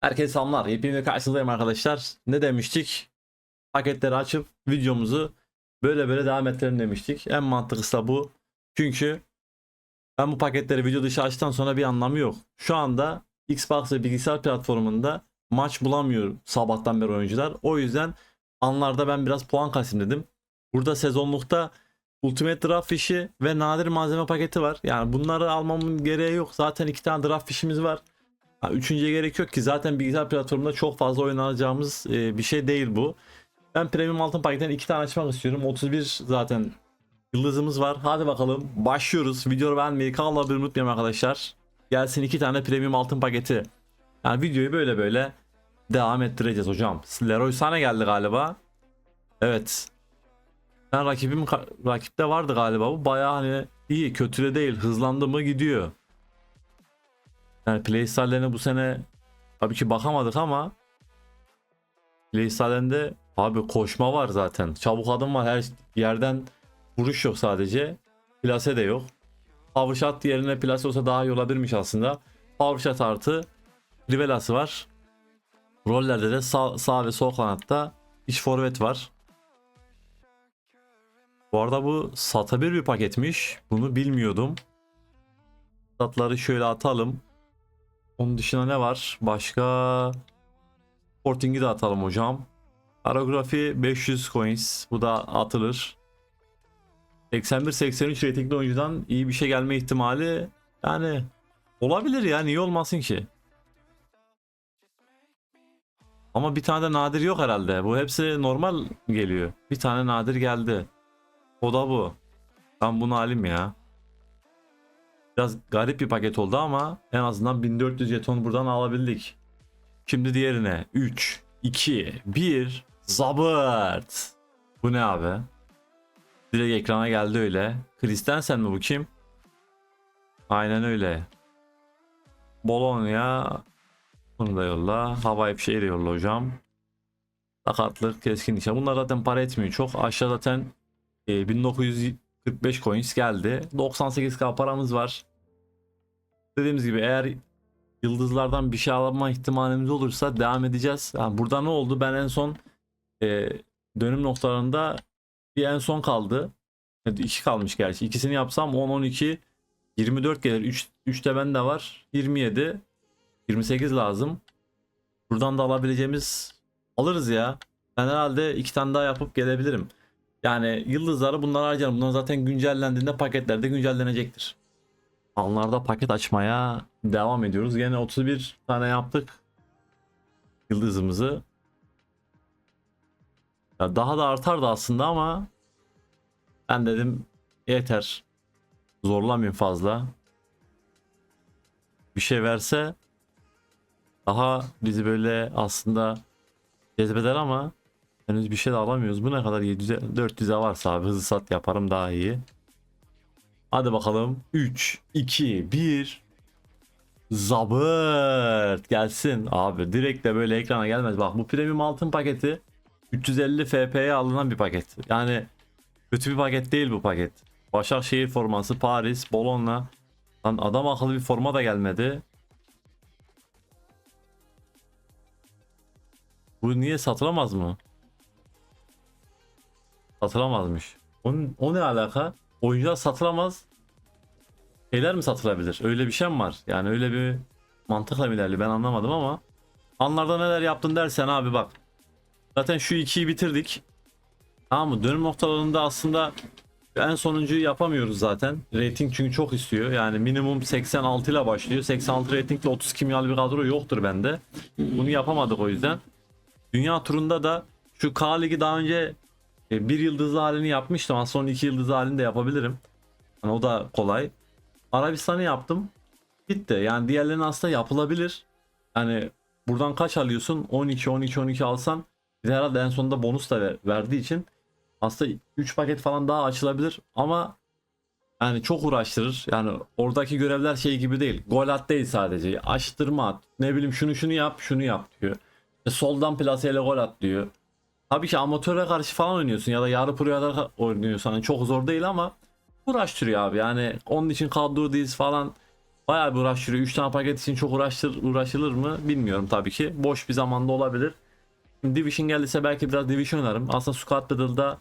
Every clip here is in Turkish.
Herkese selamlar. Yepyeni karşınızdayım arkadaşlar. Ne demiştik? Paketleri açıp videomuzu böyle böyle devam ettirelim demiştik. En mantıklısı da bu. Çünkü ben bu paketleri video dışı açtıktan sonra bir anlamı yok. Şu anda Xbox ve bilgisayar platformunda maç bulamıyor sabahtan beri oyuncular. O yüzden anlarda ben biraz puan kasayım dedim. Burada sezonlukta Ultimate Draft fişi ve nadir malzeme paketi var. Yani bunları almamın gereği yok. Zaten iki tane draft fişimiz var. Ha, üçüncüye gerek yok ki zaten bilgisayar platformunda çok fazla oynanacağımız e, bir şey değil bu. Ben premium altın paketten iki tane açmak istiyorum. 31 zaten yıldızımız var. Hadi bakalım başlıyoruz. Videoyu beğenmeyi kanala abone unutmayın arkadaşlar. Gelsin iki tane premium altın paketi. Yani videoyu böyle böyle devam ettireceğiz hocam. Leroy Sané geldi galiba. Evet. Ben rakibim rakipte vardı galiba bu. Bayağı hani iyi kötü de değil. Hızlandı mı gidiyor. Yani playstyle'lerine bu sene tabii ki bakamadık ama playstyle'lerinde abi koşma var zaten. Çabuk adım var. Her yerden vuruş yok sadece. Plase de yok. Power yerine plase olsa daha iyi olabilirmiş aslında. Power artı Rivelası var. Rollerde de sağ, sağ ve sol kanatta iç forvet var. Bu arada bu satabilir bir paketmiş. Bunu bilmiyordum. Statları şöyle atalım. Onun dışında ne var? Başka Sporting'i de atalım hocam. Paragrafi 500 coins. Bu da atılır. 81-83 ratingli oyuncudan iyi bir şey gelme ihtimali yani olabilir ya niye olmasın ki? Ama bir tane de nadir yok herhalde. Bu hepsi normal geliyor. Bir tane nadir geldi. O da bu. Ben bunu alayım ya. Biraz garip bir paket oldu ama en azından 1400 jeton buradan alabildik. Şimdi diğerine 3, 2, 1 Zabırt. Bu ne abi? Direkt ekrana geldi öyle. Christensen mi bu kim? Aynen öyle. Bologna. Bunu da yolla. Havai fişeği yolla hocam. Sakatlık, keskin nişan. Bunlar zaten para etmiyor çok. Aşağı zaten e, 1945 coins geldi. 98k paramız var. Dediğimiz gibi eğer yıldızlardan bir şey alma ihtimalimiz olursa devam edeceğiz. Yani burada ne oldu? Ben en son e, dönüm noktalarında bir en son kaldı. Evet, iki kalmış gerçi. İkisini yapsam 10 12 24 gelir. 3 3 de bende var. 27 28 lazım. Buradan da alabileceğimiz alırız ya. Ben herhalde iki tane daha yapıp gelebilirim. Yani yıldızları bunlar harcarım. Bunlar zaten güncellendiğinde paketlerde güncellenecektir. Anlarda paket açmaya devam ediyoruz. Yine 31 tane yaptık. Yıldızımızı. Ya daha da artardı aslında ama ben dedim yeter. Zorlamayayım fazla. Bir şey verse daha bizi böyle aslında cezbeder ama henüz bir şey de alamıyoruz. Bu ne kadar 700'e 400'e varsa abi hızlı sat yaparım daha iyi. Hadi bakalım. 3, 2, 1. Zabırt gelsin abi. Direkt de böyle ekrana gelmez. Bak bu premium altın paketi 350 FP'ye alınan bir paket. Yani kötü bir paket değil bu paket. Başakşehir forması, Paris, Bologna. Lan adam akıllı bir forma da gelmedi. Bu niye satılamaz mı? Satılamazmış. O, o ne alaka? Oyuncular satılamaz. Şeyler mi satılabilir? Öyle bir şey mi var? Yani öyle bir mantıkla mı ilerliyor? Ben anlamadım ama. Anlarda neler yaptın dersen abi bak. Zaten şu ikiyi bitirdik. Tamam mı? Dönüm noktalarında aslında en sonuncuyu yapamıyoruz zaten. Rating çünkü çok istiyor. Yani minimum 86 ile başlıyor. 86 ratingle 30 kimyalı bir kadro yoktur bende. Bunu yapamadık o yüzden. Dünya turunda da şu K Ligi daha önce bir yıldızlı halini yapmıştım. Aslında son iki yıldızlı halini de yapabilirim. Yani o da kolay. Arabistan'ı yaptım. Gitti. Yani diğerlerinin aslında yapılabilir. Yani buradan kaç alıyorsun? 12 12 12 alsan bir de herhalde en sonunda bonus da ver- verdiği için aslında 3 paket falan daha açılabilir ama yani çok uğraştırır. Yani oradaki görevler şey gibi değil. Gol at değil sadece. Açtırma at. Ne bileyim şunu şunu yap, şunu yap diyor. İşte soldan plaseyle gol at diyor. Tabii ki amatöre karşı falan oynuyorsun ya da yarı proya da oynuyorsun. Yani çok zor değil ama uğraştırıyor abi. Yani onun için kadro diz falan Bayağı bir uğraştırıyor. 3 tane paket için çok uğraştır, uğraşılır mı bilmiyorum tabii ki. Boş bir zamanda olabilir. Şimdi Division geldiyse belki biraz Division oynarım. Aslında Squad Battle'da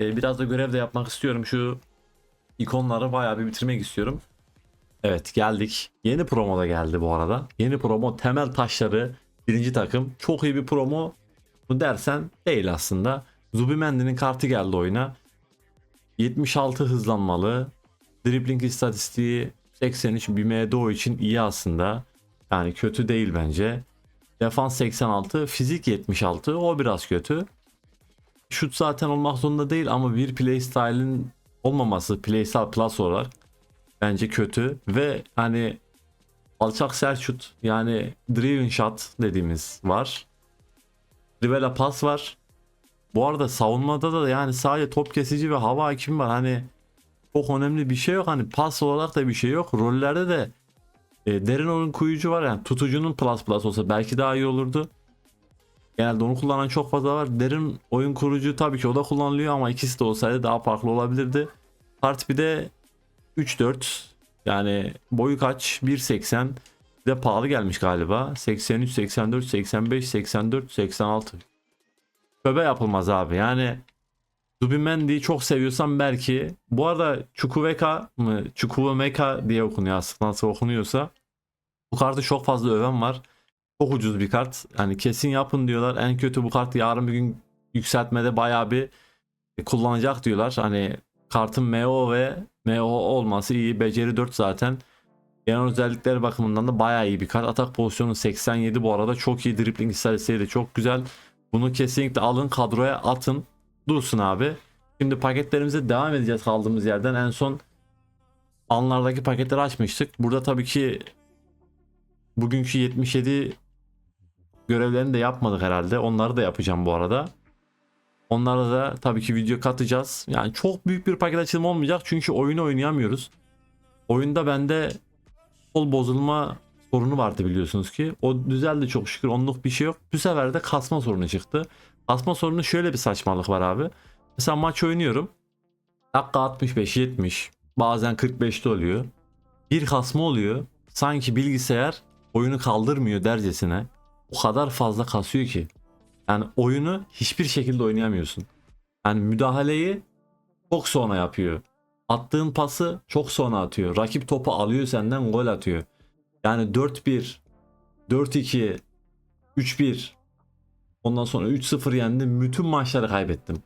e, biraz da görev de yapmak istiyorum. Şu ikonları bayağı bir bitirmek istiyorum. Evet geldik. Yeni promo da geldi bu arada. Yeni promo temel taşları birinci takım. Çok iyi bir promo mu dersen değil aslında. Zubimendi'nin kartı geldi oyuna. 76 hızlanmalı. Dribbling istatistiği 83 bir MDO için iyi aslında. Yani kötü değil bence. Defans 86, fizik 76. O biraz kötü. Şut zaten olmak zorunda değil ama bir playstyle'in olmaması playstyle plus olarak bence kötü ve hani alçak sert şut yani driven shot dediğimiz var. Rivela pas var. Bu arada savunmada da yani sadece top kesici ve hava hakimi var. Hani çok önemli bir şey yok. Hani pas olarak da bir şey yok. Rollerde de e, derin oyun kuyucu var. Yani tutucunun plus plus olsa belki daha iyi olurdu. Genelde onu kullanan çok fazla var. Derin oyun kurucu tabii ki o da kullanılıyor ama ikisi de olsaydı daha farklı olabilirdi. Part bir de 3-4 yani boyu kaç? 1.80 de pahalı gelmiş galiba. 83, 84, 85, 84, 86. Köbe yapılmaz abi. Yani Zubimendi'yi çok seviyorsan belki. Bu arada Chukwuemeka mı? Chukwuemeka diye okunuyor aslında nasıl okunuyorsa. Bu kartı çok fazla öven var. Çok ucuz bir kart. Yani kesin yapın diyorlar. En kötü bu kart yarın bir gün yükseltmede bayağı bir kullanacak diyorlar. Hani kartın MO ve MO olması iyi. Beceri 4 zaten. Genel özellikleri bakımından da bayağı iyi bir kart. Atak pozisyonu 87 bu arada. Çok iyi dribbling istatistiği de çok güzel. Bunu kesinlikle alın kadroya atın. Dursun abi. Şimdi paketlerimize devam edeceğiz kaldığımız yerden. En son anlardaki paketleri açmıştık. Burada tabii ki bugünkü 77 görevlerini de yapmadık herhalde. Onları da yapacağım bu arada. Onlara da tabii ki video katacağız. Yani çok büyük bir paket açılımı olmayacak çünkü oyunu oynayamıyoruz. Oyunda bende kol bozulma sorunu vardı biliyorsunuz ki. O düzeldi çok şükür onluk bir şey yok. Bu sefer de kasma sorunu çıktı. Kasma sorunu şöyle bir saçmalık var abi. Mesela maç oynuyorum. Dakika 65-70 bazen 45'te oluyor. Bir kasma oluyor. Sanki bilgisayar oyunu kaldırmıyor dercesine. O kadar fazla kasıyor ki. Yani oyunu hiçbir şekilde oynayamıyorsun. Yani müdahaleyi çok sonra yapıyor. Attığın pası çok sonra atıyor. Rakip topu alıyor senden gol atıyor. Yani 4-1, 4-2, 3-1 ondan sonra 3-0 yendim. Bütün maçları kaybettim.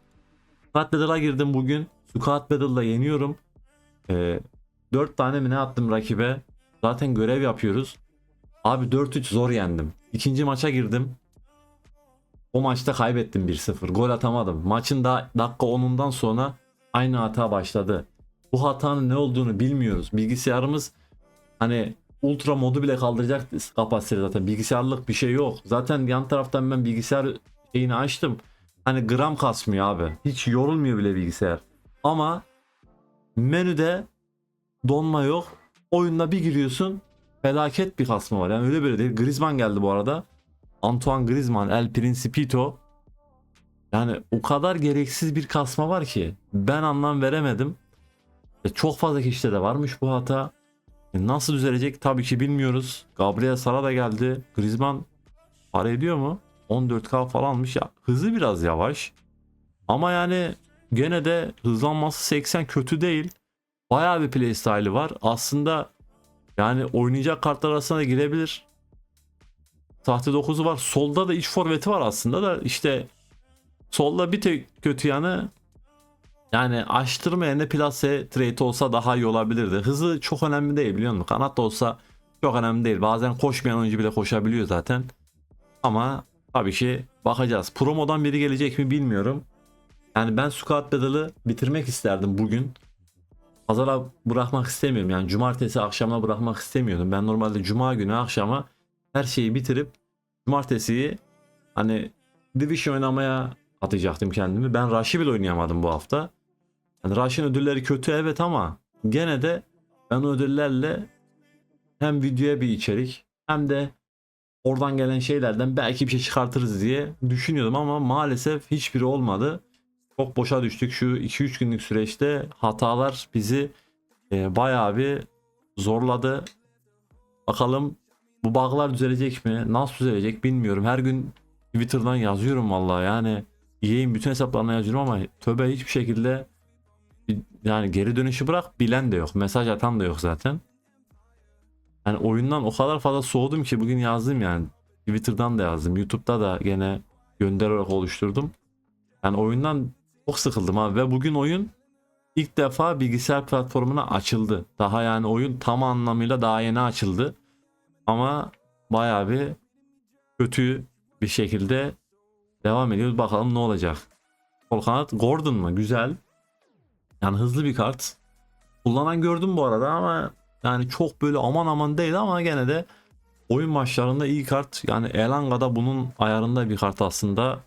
Squad Battle'a girdim bugün. Squad Battle'da yeniyorum. Ee, 4 tane mi ne attım rakibe. Zaten görev yapıyoruz. Abi 4-3 zor yendim. İkinci maça girdim. O maçta kaybettim 1-0. Gol atamadım. Maçın da dakika 10'undan sonra aynı hata başladı. Bu hatanın ne olduğunu bilmiyoruz. Bilgisayarımız hani ultra modu bile kaldıracak kapasite zaten. Bilgisayarlık bir şey yok. Zaten yan taraftan ben bilgisayar şeyini açtım. Hani gram kasmıyor abi. Hiç yorulmuyor bile bilgisayar. Ama menüde donma yok. Oyunda bir giriyorsun felaket bir kasma var. Yani öyle böyle değil. Griezmann geldi bu arada. Antoine Griezmann, El Principito. Yani o kadar gereksiz bir kasma var ki ben anlam veremedim. E, Çok fazla kişide de varmış bu hata. E, Nasıl düzelecek tabii ki bilmiyoruz. Gabriel Sara da geldi. Griezmann para ediyor mu? 14k falanmış ya. Hızı biraz yavaş. Ama yani gene de hızlanması 80 kötü değil. Bayağı bir playstyle'ı var. Aslında yani oynayacak kartlar arasına girebilir. Sahte 9'u var. Solda da iç forveti var aslında da işte solda bir tek kötü yanı yani açtırma yerine plase trade olsa daha iyi olabilirdi. Hızı çok önemli değil biliyor musun? Kanat da olsa çok önemli değil. Bazen koşmayan oyuncu bile koşabiliyor zaten. Ama tabii ki bakacağız. Promodan biri gelecek mi bilmiyorum. Yani ben Squad Battle'ı bitirmek isterdim bugün. Pazara bırakmak istemiyorum. Yani cumartesi akşamına bırakmak istemiyordum. Ben normalde cuma günü akşama her şeyi bitirip cumartesiyi hani Division oynamaya atacaktım kendimi. Ben Rush'ı bile oynayamadım bu hafta. Yani Rush'ın ödülleri kötü evet ama gene de ben ödüllerle hem videoya bir içerik hem de oradan gelen şeylerden belki bir şey çıkartırız diye düşünüyordum ama maalesef hiçbiri olmadı. Çok boşa düştük şu 2-3 günlük süreçte hatalar bizi e, bayağı bir zorladı. Bakalım bu bug'lar düzelecek mi? Nasıl düzelecek bilmiyorum. Her gün Twitter'dan yazıyorum vallahi yani. EA'in bütün hesaplarına yazıyorum ama tövbe hiçbir şekilde yani geri dönüşü bırak bilen de yok. Mesaj atan da yok zaten. Yani oyundan o kadar fazla soğudum ki bugün yazdım yani. Twitter'dan da yazdım. YouTube'da da gene gönder olarak oluşturdum. Yani oyundan çok sıkıldım abi ve bugün oyun ilk defa bilgisayar platformuna açıldı. Daha yani oyun tam anlamıyla daha yeni açıldı. Ama bayağı bir kötü bir şekilde devam ediyoruz. Bakalım ne olacak. Sol kanat Gordon mu? Güzel. Yani hızlı bir kart. Kullanan gördüm bu arada ama yani çok böyle aman aman değil ama gene de oyun maçlarında iyi kart. Yani Elanga'da bunun ayarında bir kart aslında.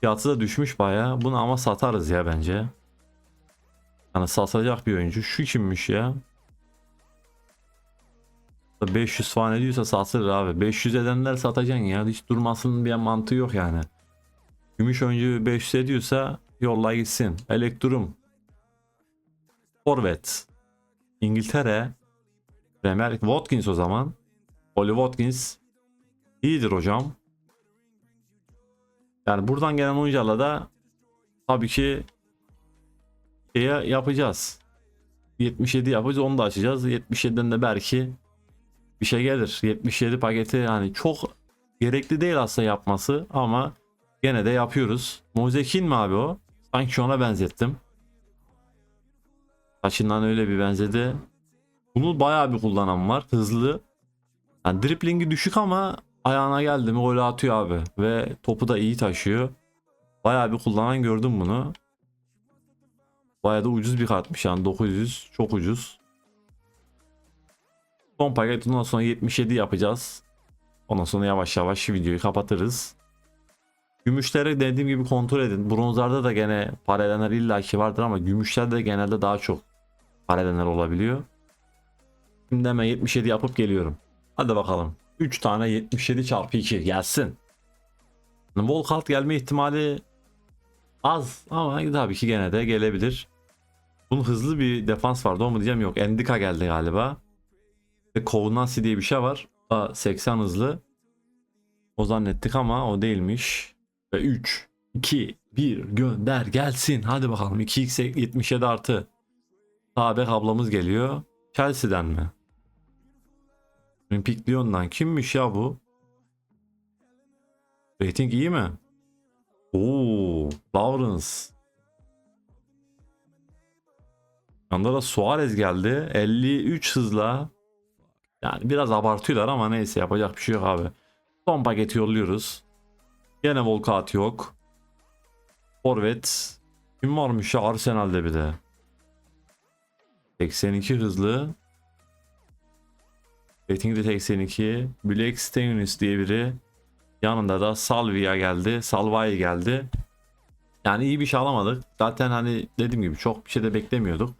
Fiyatı da düşmüş baya. Bunu ama satarız ya bence. Yani satılacak bir oyuncu. Şu kimmiş ya? 500 falan ediyorsa satılır abi. 500 edenler satacaksın ya. Hiç durmasının bir mantığı yok yani. Gümüş oyuncu 500 ediyorsa yolla gitsin. Elektrum. Forvet. İngiltere. Premier. Watkins o zaman. Oli Watkins. İyidir hocam. Yani buradan gelen oyuncularla da tabii ki şeye yapacağız. 77 yapacağız onu da açacağız. 77'den de belki bir şey gelir. 77 paketi yani çok gerekli değil aslında yapması ama gene de yapıyoruz. Mozekin mi abi o? Sanki ona benzettim. Saçından öyle bir benzedi. Bunu bayağı bir kullanan var. Hızlı. Yani driplingi düşük ama ayağına geldi mi gol atıyor abi. Ve topu da iyi taşıyor. Bayağı bir kullanan gördüm bunu. Bayağı da ucuz bir kartmış yani 900 çok ucuz. Son paket ondan sonra 77 yapacağız. Ondan sonra yavaş yavaş videoyu kapatırız. Gümüşleri dediğim gibi kontrol edin. Bronzlarda da gene para edenler illaki vardır ama gümüşlerde genelde daha çok para edenler olabiliyor. Şimdi hemen 77 yapıp geliyorum. Hadi bakalım. 3 tane 77 çarpı 2 gelsin. Volkalt gelme ihtimali az ama tabii ki gene de gelebilir. Bunun hızlı bir defans vardı o mu diyeceğim yok. Endika geldi galiba. Ve Kovnasi diye bir şey var. O da 80 hızlı. O zannettik ama o değilmiş. Ve 3, 2, 1 gönder gelsin. Hadi bakalım 2x 77 artı. Sağ ablamız geliyor. Chelsea'den mi? Olympic Lyon'dan. Kimmiş ya bu? Rating iyi mi? Oo, Lawrence. Yanında da Suarez geldi. 53 hızla. Yani biraz abartıyorlar ama neyse yapacak bir şey yok abi. Son paketi yolluyoruz. Gene Volkat yok. Forvet. Kim varmış ya Arsenal'de bir de. 82 hızlı. Rating de 82. Black Stenius diye biri. Yanında da Salvia geldi. Salvay geldi. Yani iyi bir şey alamadık. Zaten hani dediğim gibi çok bir şey de beklemiyorduk.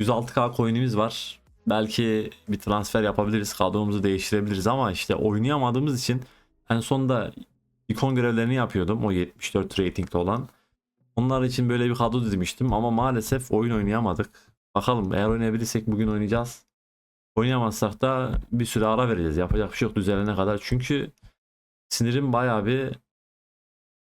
106k coin'imiz var. Belki bir transfer yapabiliriz. Kadromuzu değiştirebiliriz ama işte oynayamadığımız için en sonunda ikon görevlerini yapıyordum. O 74 ratingli olan. Onlar için böyle bir kadro dizmiştim ama maalesef oyun oynayamadık. Bakalım eğer oynayabilirsek bugün oynayacağız. Oynayamazsak da bir süre ara vereceğiz. Yapacak bir şey yok düzelene kadar. Çünkü sinirim bayağı bir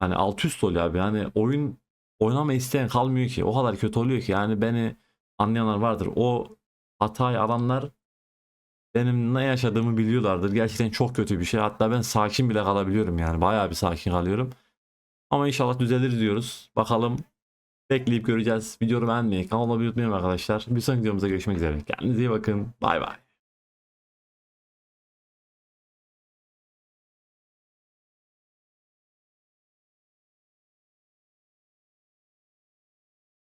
hani alt üst oluyor abi. Yani oyun oynama isteyen kalmıyor ki. O kadar kötü oluyor ki. Yani beni anlayanlar vardır. O hatayı alanlar benim ne yaşadığımı biliyorlardır. Gerçekten çok kötü bir şey. Hatta ben sakin bile kalabiliyorum yani. Bayağı bir sakin kalıyorum. Ama inşallah düzelir diyoruz. Bakalım. Bekleyip göreceğiz. Videoyu beğenmeyi, kanalıma abone olmayı unutmayın arkadaşlar. Bir sonraki videomuzda görüşmek üzere. Kendinize iyi bakın. Bay bay.